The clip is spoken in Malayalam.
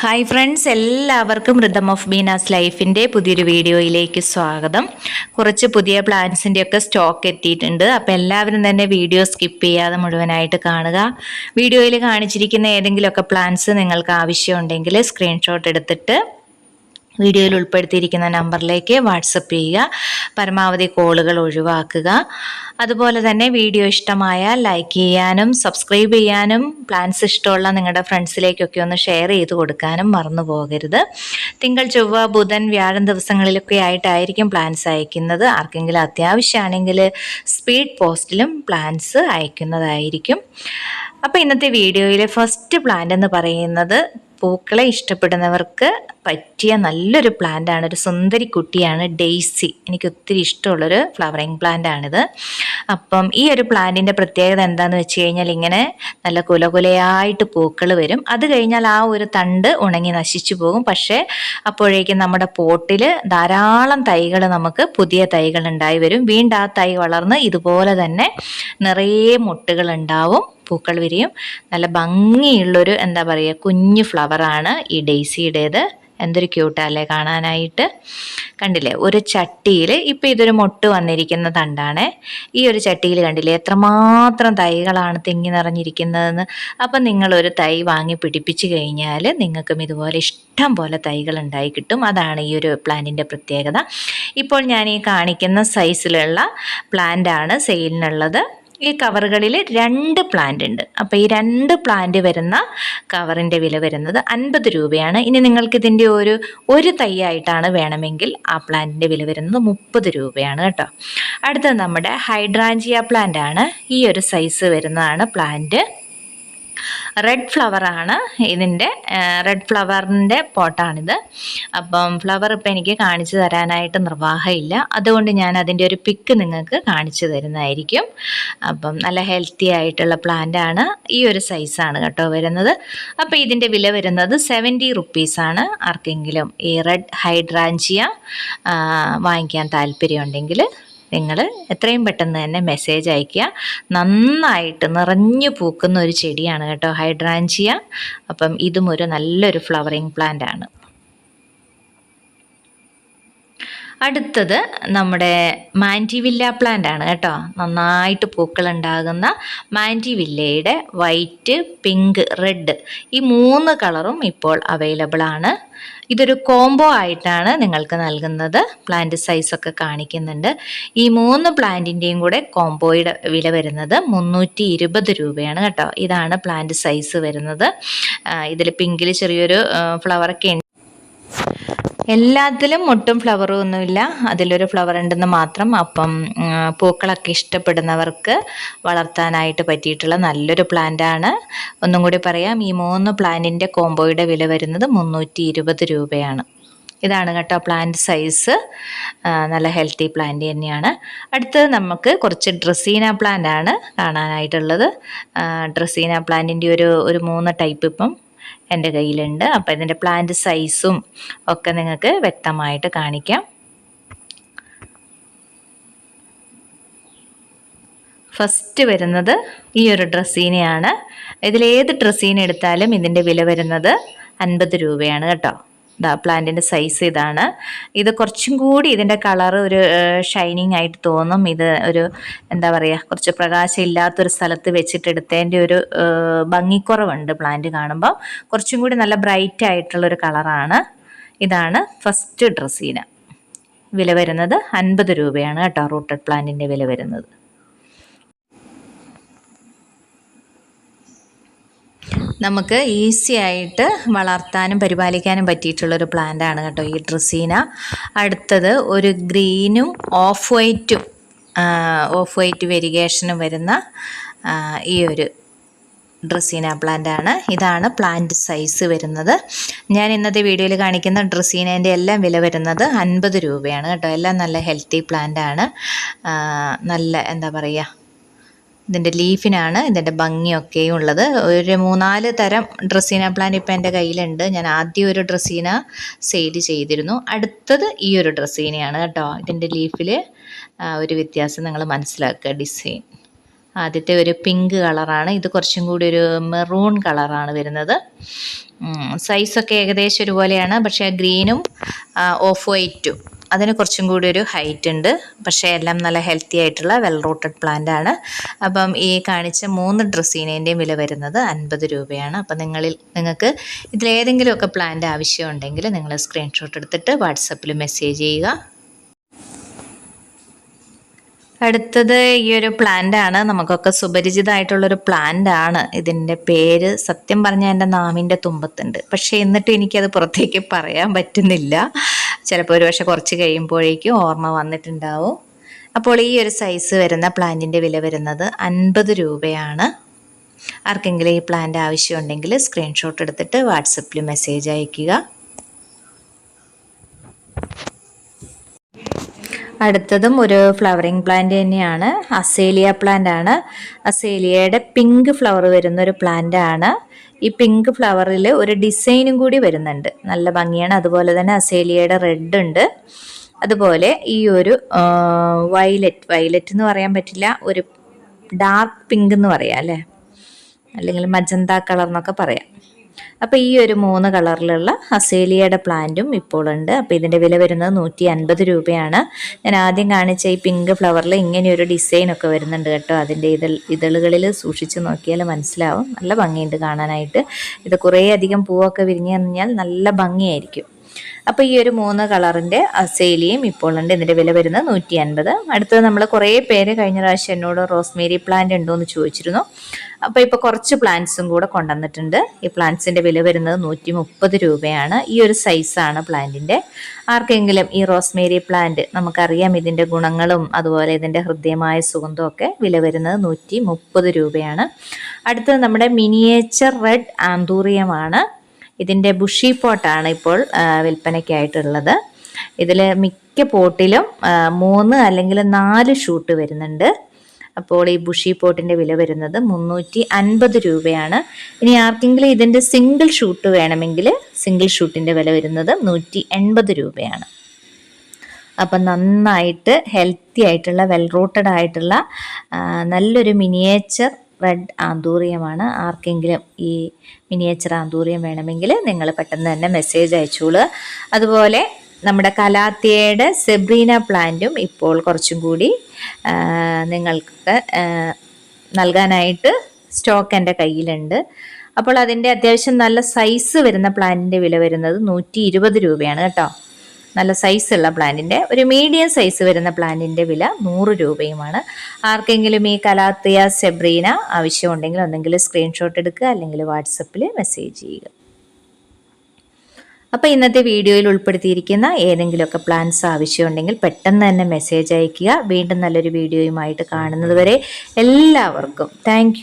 ഹായ് ഫ്രണ്ട്സ് എല്ലാവർക്കും റിതം ഓഫ് ബീനാസ് ലൈഫിന്റെ പുതിയൊരു വീഡിയോയിലേക്ക് സ്വാഗതം. കുറച്ച് പുതിയ പ്ലാൻസിന്റെ ഒക്കെ സ്റ്റോക്ക് എത്തിയിട്ടുണ്ട്. അപ്പോൾ എല്ലാവരും തന്നെ വീഡിയോ സ്കിപ്പ് ചെയ്യാതെ മുഴുവനായിട്ട് കാണുക. വീഡിയോയിൽ കാണിച്ചിരിക്കുന്ന ഏതെങ്കിലുമൊക്കെ പ്ലാൻസ് നിങ്ങൾക്ക് ആവശ്യമുണ്ടെങ്കിൽ സ്ക്രീൻഷോട്ട് എടുത്തിട്ട് വീഡിയോയിൽ ഉൾപ്പെടുത്തിയിരിക്കുന്ന നമ്പറിലേക്ക് വാട്സപ്പ് ചെയ്യുക പരമാവധി കോളുകൾ ഒഴിവാക്കുക. അതുപോലെ തന്നെ വീഡിയോ ഇഷ്ടമായ ലൈക്ക് ചെയ്യാനും സബ്സ്ക്രൈബ് ചെയ്യാനും പ്ലാൻസ് ഇഷ്ടമുള്ള നിങ്ങളുടെ ഫ്രണ്ട്സിലേക്കൊക്കെ ഒന്ന് ഷെയർ ചെയ്ത് കൊടുക്കാനും മറന്നു പോകരുത്. തിങ്കൾ ചൊവ്വ ബുധൻ വ്യാഴം ദിവസങ്ങളിലൊക്കെ ആയിട്ടായിരിക്കും പ്ലാൻസ് അയക്കുന്നത്. ആർക്കെങ്കിലും അത്യാവശ്യമാണെങ്കിൽ സ്പീഡ് പോസ്റ്റിലും പ്ലാൻസ് അയക്കുന്നതായിരിക്കും. അപ്പോൾ ഇന്നത്തെ വീഡിയോയിലെ ഫസ്റ്റ് പ്ലാന്റ് എന്ന് പറയുന്നത് പൂക്കളെ ഇഷ്ടപ്പെടുന്നവർക്ക് പറ്റിയ നല്ലൊരു പ്ലാന്റ് ആണ്. ഒരു സുന്ദരി കുട്ടിയാണ് ഡെയ്സി. എനിക്ക് ഒത്തിരി ഇഷ്ടമുള്ളൊരു ഫ്ലവറിങ് പ്ലാന്റ് ആണിത്. അപ്പം ഈ ഒരു പ്ലാന്റിന്റെ പ്രത്യേകത എന്താണെന്ന് വെച്ച് കഴിഞ്ഞാൽ ഇങ്ങനെ നല്ല കുലകുലയായിട്ട് പൂക്കൾ വരും. അത് കഴിഞ്ഞാൽ ആ ഒരു തണ്ട് ഉണങ്ങി നശിച്ചു പോകും. പക്ഷേ അപ്പോഴേക്കും നമ്മുടെ പോട്ടിൽ ധാരാളം തൈകൾ നമുക്ക് പുതിയ തൈകൾ ഉണ്ടായി വരും. വീണ്ടും ആ തൈ വളർന്ന് ഇതുപോലെ തന്നെ നിറയെ മുട്ടുകൾ ഉണ്ടാവും പൂക്കൾ വിരിയും. നല്ല ഭംഗിയുള്ളൊരു എന്താ പറയുക കുഞ്ഞു ഫ്ലവറാണ് ഈ ഡെയ്സിയുടേത്. എന്തൊരു ക്യൂട്ടല്ലേ കാണാനായിട്ട്? കണ്ടില്ലേ? ഒരു ചട്ടിയിൽ ഇപ്പം ഇതൊരു മൊട്ട് വന്നിരിക്കുന്ന തണ്ടാണ്. ഈ ഒരു ചട്ടിയിൽ കണ്ടില്ലേ? എത്രമാത്രം തൈകളാണ് തിങ്ങി നിറഞ്ഞിരിക്കുന്നതെന്ന്. അപ്പം നിങ്ങളൊരു തൈ വാങ്ങി പിടിപ്പിച്ച് കഴിഞ്ഞാൽ നിങ്ങൾക്കും ഇതുപോലെ ഇഷ്ടം പോലെ തൈകൾ ഉണ്ടായി കിട്ടും. അതാണ് ഈ ഒരു പ്ലാന്റിന്റെ പ്രത്യേകത. ഇപ്പോൾ ഞാൻ ഈ കാണിക്കുന്ന സൈസിലുള്ള പ്ലാന്റാണ് സെയിലിനുള്ളത് ഈ കവറുകളിൽ രണ്ട് പ്ലാന്റ് ഉണ്ട്. അപ്പോൾ ഈ രണ്ട് പ്ലാന്റ് വരുന്ന കവറിന്റെ വില വരുന്നത് അൻപത് രൂപയാണ്. ഇനി നിങ്ങൾക്ക് ഇതിന്റെ ഒരു ഒരു തൈയായിട്ടാണ് വേണമെങ്കിൽ ആ പ്ലാന്റിന്റെ വില വരുന്നത് മുപ്പത് രൂപയാണ് കേട്ടോ. അടുത്തത് നമ്മുടെ ഹൈഡ്രാഞ്ചിയ പ്ലാന്റ് ആണ്. ഈ ഒരു സൈസ് വരുന്നതാണ് പ്ലാന്റ് റെഡ് ഫ്ലവറാണ് ഇതിന്റെ റെഡ് ഫ്ലവറിന്റെ പോട്ടാണിത്. അപ്പം ഫ്ലവർ ഇപ്പം എനിക്ക് കാണിച്ചു തരാനായിട്ട് നിർവാഹമില്ല. അതുകൊണ്ട് ഞാൻ അതിന്റെ ഒരു പിക്ക് നിങ്ങൾക്ക് കാണിച്ചു തരുന്നതായിരിക്കും. അപ്പം നല്ല ഹെൽത്തി ആയിട്ടുള്ള പ്ലാന്റാണ് ഈ ഒരു സൈസാണ് കേട്ടോ വരുന്നത്. അപ്പോൾ ഇതിന്റെ വില വരുന്നത് സെവന്റി റുപ്പീസാണ് ആർക്കെങ്കിലും ഈ റെഡ് ഹൈഡ്രാഞ്ചിയ വാങ്ങിക്കാൻ താല്പര്യമുണ്ടെങ്കിൽ നിങ്ങൾ എത്രയും പെട്ടെന്ന് തന്നെ മെസ്സേജ് അയയ്ക്കുക നന്നായിട്ട് നിറഞ്ഞു പൂക്കുന്ന ഒരു ചെടിയാണ് കേട്ടോ ഹൈഡ്രാഞ്ചിയ. അപ്പം ഇതും ഒരു നല്ലൊരു ഫ്ലവറിങ് പ്ലാന്റ് ആണ്. അടുത്തത് നമ്മുടെ മാന്റിവില്ല പ്ലാന്റ് ആണ് കേട്ടോ. നന്നായിട്ട് പൂക്കൾ ഉണ്ടാകുന്ന മാന്റിവില്ലയുടെ വൈറ്റ് പിങ്ക് റെഡ് ഈ മൂന്ന് കളറും ഇപ്പോൾ അവൈലബിൾ ആണ്. ഇതൊരു കോംബോ ആയിട്ടാണ് നിങ്ങൾക്ക് നൽകുന്നത്. പ്ലാന്റ് സൈസൊക്കെ കാണിക്കുന്നുണ്ട്. ഈ മൂന്ന് പ്ലാന്റിന്റെയും കൂടെ കോംബോയുടെ വില വരുന്നത് മുന്നൂറ്റി ഇരുപത് രൂപയാണ് കേട്ടോ. ഇതാണ് പ്ലാന്റ് സൈസ് വരുന്നത്. ഇതിൽ പിങ്കിൽ ചെറിയൊരു ഫ്ലവറൊക്കെ ഉണ്ട്. എല്ലാത്തിലും ഒട്ടും ഫ്ലവറും ഒന്നുമില്ല. അതിലൊരു ഫ്ലവർ ഉണ്ടെന്ന് മാത്രം അപ്പം പൂക്കളൊക്കെ ഇഷ്ടപ്പെടുന്നവർക്ക് വളർത്താനായിട്ട് പറ്റിയിട്ടുള്ള നല്ലൊരു പ്ലാന്റാണ് ഒന്നും കൂടി പറയാം ഈ മൂന്ന് പ്ലാന്റിന്റെ കോംബോയുടെ വില വരുന്നത് മുന്നൂറ്റി ഇരുപത് രൂപയാണ്. ഇതാണ് കേട്ടോ പ്ലാന്റ് സൈസ് നല്ല ഹെൽത്തി പ്ലാന്റ് തന്നെയാണ്. അടുത്തത് നമുക്ക് കുറച്ച് ഡ്രസ്സീന പ്ലാന്റ് ആണ് കാണാനായിട്ടുള്ളത്. ഡ്രസ്സീന പ്ലാന്റിന്റെ ഒരു ഒരു മൂന്ന് ടൈപ്പ് ഇപ്പം. എന്റെ കയ്യിലുണ്ട്. അപ്പോൾ ഇതിന്റെ പ്ലാന്റ് സൈസും ഒക്കെ നിങ്ങൾക്ക് വ്യക്തമായിട്ട് കാണിക്കാം. ഫസ്റ്റ് വരുന്നത് ഈ ഒരു ഡ്രസ്സീനെയാണ് ഇതിലേത് ഡ്രസ്സീനെ എടുത്താലും ഇതിന്റെ വില വരുന്നത് അൻപത് രൂപയാണ് കേട്ടോ. ഇതാ പ്ലാന്റിന്റെ സൈസ് ഇതാണ്. ഇത് കുറച്ചും കൂടി ഇതിന്റെ കളർ ഒരു ഷൈനിങ് ആയിട്ട് തോന്നും. ഇത് ഒരു എന്താ പറയുക കുറച്ച് പ്രകാശം ഇല്ലാത്തൊരു സ്ഥലത്ത് വെച്ചിട്ട് എടുത്തതിന്റെ ഒരു ഭംഗിക്കുറവുണ്ട് പ്ലാന്റ് കാണുമ്പോൾ കുറച്ചും കൂടി നല്ല ബ്രൈറ്റ് ആയിട്ടുള്ളൊരു കളറാണ് ഇതാണ് ഫസ്റ്റ് ഡ്രസ്സീന വില വരുന്നത് അൻപത് രൂപയാണ് കേട്ടോ റൂട്ടഡ് പ്ലാന്റിന്റെ വില വരുന്നത്. നമുക്ക് ഈസി ആയിട്ട് വളർത്താനും പരിപാലിക്കാനും പറ്റിയിട്ടുള്ളൊരു ആണ് കേട്ടോ ഈ ഡ്രസീന അടുത്തത് ഒരു ഗ്രീനും ഓഫ് വൈറ്റും ഓഫ് വൈറ്റ് വെരിഗേഷനും വരുന്ന ഈ ഒരു ഡ്രസീന പ്ലാന്റ് ആണ്. ഇതാണ് പ്ലാന്റ് സൈസ് വരുന്നത്. ഞാൻ ഇന്നത്തെ വീഡിയോയിൽ കാണിക്കുന്ന ഡ്രസീനേന്റെ എല്ലാം വില വരുന്നത് അൻപത് രൂപയാണ് കേട്ടോ. എല്ലാം നല്ല ഹെൽത്തി പ്ലാന്റ് ആണ്. നല്ല എന്താ പറയുക ഇതിന്റെ ലീഫിനാണ് ഇതിന്റെ ഭംഗിയൊക്കെയും ഉള്ളത് ഒരു മൂന്നാൽ തരം ഡ്രസ്സീന പ്ലാൻ ഇപ്പം എന്റെ കയ്യിലുണ്ട്. ഞാൻ ആദ്യം ഒരു ഡ്രസ്സീന സെയിൽ ചെയ്തിരുന്നു. അടുത്തത് ഈ ഒരു ഡ്രസ്സീനയാണ് കേട്ടോ. ഇതിന്റെ ലീഫിൽ ഒരു വ്യത്യാസം നിങ്ങൾ മനസ്സിലാക്കുക. ഡിസൈൻ. ആദ്യത്തെ ഒരു പിങ്ക് കളറാണ്. ഇത് കുറച്ചും കൂടി ഒരു മെറൂൺ കളറാണ് വരുന്നത്. സൈസൊക്കെ ഏകദേശം ഒരുപോലെയാണ്. പക്ഷേ ഗ്രീനും ഓഫ് വൈറ്റും. അതിന് കുറച്ചും കൂടി ഒരു ഹൈറ്റ് ഉണ്ട്. പക്ഷേ എല്ലാം നല്ല ഹെൽത്തി ആയിട്ടുള്ള വെൽ റൂട്ടഡ് പ്ലാന്റ് ആണ്. അപ്പം ഈ കാണിച്ച മൂന്ന് ഡ്രസ്സീനേന്റെയും വില വരുന്നത് അൻപത് രൂപയാണ്. അപ്പം നിങ്ങളിൽ നിങ്ങൾക്ക് ഇതിലേതെങ്കിലുമൊക്കെ പ്ലാന്റ് ആവശ്യമുണ്ടെങ്കിൽ നിങ്ങൾ സ്ക്രീൻഷോട്ട് എടുത്തിട്ട് വാട്സപ്പിൽ മെസ്സേജ് ചെയ്യുക. അടുത്തത് ഈ ഒരു പ്ലാന്റ് ആണ്. നമുക്കൊക്കെ സുപരിചിതമായിട്ടുള്ളൊരു പ്ലാന്റ് ആണ്. ഇതിന്റെ പേര് സത്യം പറഞ്ഞാൽ എന്റെ നാമിന്റെ തുമ്പത്തുണ്ട്. പക്ഷേ എന്നിട്ട് എനിക്കത് പുറത്തേക്ക് പറയാൻ പറ്റുന്നില്ല. ചിലപ്പോൾ ഒരു പക്ഷെ കുറച്ച് കഴിയുമ്പോഴേക്കും ഓർമ്മ വന്നിട്ടുണ്ടാവും. അപ്പോൾ ഈ ഒരു സൈസ് വരുന്ന പ്ലാന്റിന്റെ വില വരുന്നത് അൻപത് രൂപയാണ്. ആർക്കെങ്കിലും ഈ പ്ലാന്റ് ആവശ്യമുണ്ടെങ്കിൽ സ്ക്രീൻഷോട്ട് എടുത്തിട്ട് വാട്സപ്പിൽ മെസ്സേജ് അയയ്ക്കുക. അടുത്തതും ഒരു ഫ്ലവറിങ് പ്ലാന്റ് തന്നെയാണ്. അസേലിയ പ്ലാന്റ് ആണ്. അസേലിയയുടെ പിങ്ക് ഫ്ലവർ വരുന്ന ഒരു പ്ലാന്റ് ആണ്. ഈ പിങ്ക് ഫ്ലവറിൽ ഒരു ഡിസൈനും കൂടി വരുന്നുണ്ട്. നല്ല ഭംഗിയാണ്. അതുപോലെ തന്നെ അസേലിയയുടെ റെഡ് ഉണ്ട്. അതുപോലെ ഈ ഒരു വയലറ്റ് വയലറ്റ് എന്ന് പറയാൻ പറ്റില്ല. ഒരു ഡാർക്ക് പിങ്ക് എന്ന് പറയാം അല്ലേ? അല്ലെങ്കിൽ മജന്ത കളർ എന്നൊക്കെ പറയാം. അപ്പോൾ ഈ ഒരു മൂന്ന് കളറിലുള്ള അസേലിയയുടെ പ്ലാന്റും ഇപ്പോൾ ഉണ്ട് അപ്പോൾ ഇതിന്റെ വില വരുന്നത് നൂറ്റി അൻപത് രൂപയാണ്. ഞാൻ ആദ്യം കാണിച്ച ഈ പിങ്ക് ഫ്ലവറിൽ ഇങ്ങനെയൊരു ഡിസൈൻ ഒക്കെ വരുന്നുണ്ട് കേട്ടോ. അതിന്റെ ഇതൾ ഇതളുകളിൽ സൂക്ഷിച്ച് നോക്കിയാൽ മനസ്സിലാവും. നല്ല ഭംഗിയുണ്ട് കാണാനായിട്ട്. ഇത് കുറേ അധികം പൂവൊക്കെ വിരിഞ്ഞു കഴിഞ്ഞാൽ നല്ല ഭംഗിയായിരിക്കും. അപ്പോൾ ഈ ഒരു മൂന്ന് കളറിന്റെ അസേലിയും ഇപ്പോൾ ഉണ്ട്. ഇതിന്റെ വില വരുന്നത് നൂറ്റി അൻപത് അടുത്തത് നമ്മൾ കുറേ പേര് കഴിഞ്ഞ പ്രാവശ്യം എന്നോട് റോസ്മേരി പ്ലാന്റ് ഉണ്ടോ എന്ന് ചോദിച്ചിരുന്നു. അപ്പോൾ ഇപ്പോൾ കുറച്ച് പ്ലാന്റ്സും കൂടെ കൊണ്ടുവന്നിട്ടുണ്ട്. ഈ പ്ലാന്റ്സിന്റെ വില വരുന്നത് നൂറ്റി മുപ്പത് രൂപയാണ്. ഈ ഒരു സൈസാണ് പ്ലാന്റിന്റെ ആർക്കെങ്കിലും ഈ റോസ്മേരി പ്ലാന്റ് നമുക്കറിയാം ഇതിന്റെ ഗുണങ്ങളും അതുപോലെ ഇതിന്റെ ഹൃദ്യമായ സുഗന്ധമൊക്കെ വില വരുന്നത് നൂറ്റി മുപ്പത് രൂപയാണ്. അടുത്തത് നമ്മുടെ മിനിയേച്ചർ റെഡ് ആന്തൂറിയമാണ്. ഇതിന്റെ ബുഷി പോട്ടാണ് ഇപ്പോൾ വിൽപ്പനയ്ക്കായിട്ടുള്ളത്. ഇതിൽ മിക്ക പോട്ടിലും മൂന്ന് അല്ലെങ്കിൽ നാല് ഷൂട്ട് വരുന്നുണ്ട്. അപ്പോൾ ഈ ബുഷി പോട്ടിന്റെ വില വരുന്നത് മുന്നൂറ്റി അൻപത് രൂപയാണ്. ഇനി ആർക്കെങ്കിലും ഇതിന്റെ സിംഗിൾ ഷൂട്ട് വേണമെങ്കിൽ സിംഗിൾ ഷൂട്ടിന്റെ വില വരുന്നത് നൂറ്റി എൺപത് രൂപയാണ്. അപ്പം നന്നായിട്ട് ഹെൽത്തി ആയിട്ടുള്ള വെൽ റൂട്ടഡ് ആയിട്ടുള്ള നല്ലൊരു മിനിയേച്ചർ റെഡ് ആന്തൂറിയമാണ്. ആർക്കെങ്കിലും ഈ മിനിയേച്ചർ ആന്തൂറിയം വേണമെങ്കിൽ നിങ്ങൾ പെട്ടെന്ന് തന്നെ മെസ്സേജ് അയച്ചോളൂ. അതുപോലെ നമ്മുടെ കലാത്തിയയുടെ സെബ്രീന പ്ലാന്റും ഇപ്പോൾ കുറച്ചും കൂടി നിങ്ങൾക്ക് നൽകാനായിട്ട് സ്റ്റോക്ക് എന്റെ കയ്യിലുണ്ട്. അപ്പോൾ അതിന്റെ അത്യാവശ്യം നല്ല സൈസ് വരുന്ന പ്ലാന്റിന്റെ വില വരുന്നത് നൂറ്റി രൂപയാണ് കേട്ടോ. നല്ല സൈസുള്ള പ്ലാന്റിന്റെ ഒരു മീഡിയം സൈസ് വരുന്ന പ്ലാന്റിന്റെ വില നൂറ് രൂപയുമാണ്. ആർക്കെങ്കിലും ഈ കലാത്തിയ സെബ്രീന ആവശ്യമുണ്ടെങ്കിൽ ഒന്നെങ്കിൽ സ്ക്രീൻഷോട്ട് എടുക്കുക അല്ലെങ്കിൽ വാട്സപ്പിൽ മെസ്സേജ് ചെയ്യുക. അപ്പോൾ ഇന്നത്തെ വീഡിയോയിൽ ഉൾപ്പെടുത്തിയിരിക്കുന്ന ഏതെങ്കിലുമൊക്കെ പ്ലാൻസ് ആവശ്യമുണ്ടെങ്കിൽ പെട്ടെന്ന് തന്നെ മെസ്സേജ് അയയ്ക്കുക. വീണ്ടും നല്ലൊരു വീഡിയോയുമായിട്ട് കാണുന്നതുവരെ എല്ലാവർക്കും. താങ്ക്